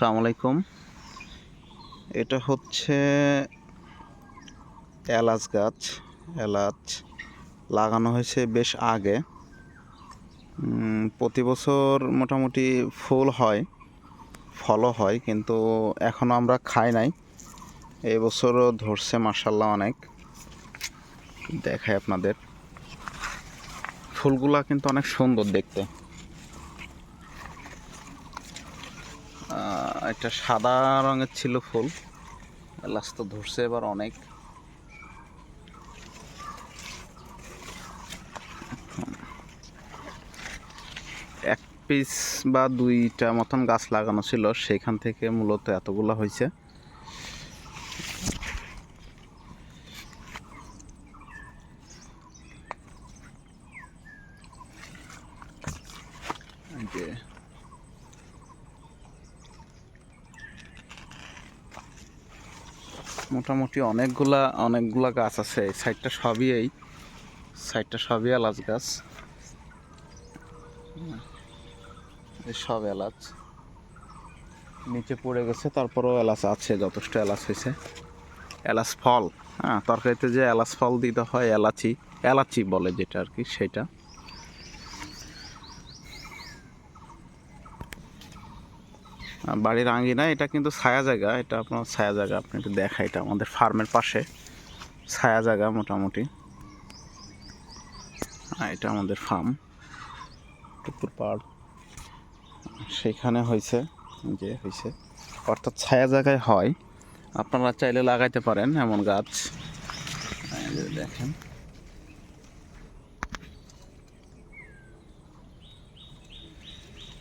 আলাইকুম। এটা হচ্ছে এলাচ গাছ। এলাচ লাগানো হয়েছে বেশ আগে। প্রতি বছর মোটামুটি ফুল হয়, ফলও হয়, কিন্তু এখনও আমরা খাই নাই। এই বছরও ধরছে মার্শাল্লাহ অনেক। দেখায় আপনাদের। ফুলগুলা কিন্তু অনেক সুন্দর দেখতে। একটা সাদা রঙের ছিল ফুল। এলাচ তো ধরছে এবার অনেক। এক পিস বা দুইটা মতন গাছ লাগানো ছিল, সেখান থেকে মূলত এতগুলো হয়েছে। যে মোটামুটি অনেকগুলা অনেকগুলা গাছ আছে। এই সাইডটা সবই এই, সাইডটা সবই এলাচ গাছ। এই সব এলাচ। নিচে পড়ে গেছে, তারপরেও এলাচ আছে, যথেষ্ট এলাচ হয়েছে। এলাচ ফল হ্যাঁ তরকারিতে যে এলাচ ফল দিতে হয়, এলাচি এলাচি বলে যেটা আর কি, সেটা। বাড়ির আঙ্গিনা এটা কিন্তু ছায়া জায়গা, এটা আপনার ছায়া জায়গা, আপনি একটু দেখা এটা আমাদের ফার্মের পাশে। ছায়া জায়গা মোটামুটি। এটা আমাদের ফার্ম টুকুর পাড়। সেখানে হয়েছে যে হয়েছে। অর্থাৎ ছায়া জায়গায় হয়। আপনারা চাইলে লাগাইতে পারেন এমন গাছ। দেখেন।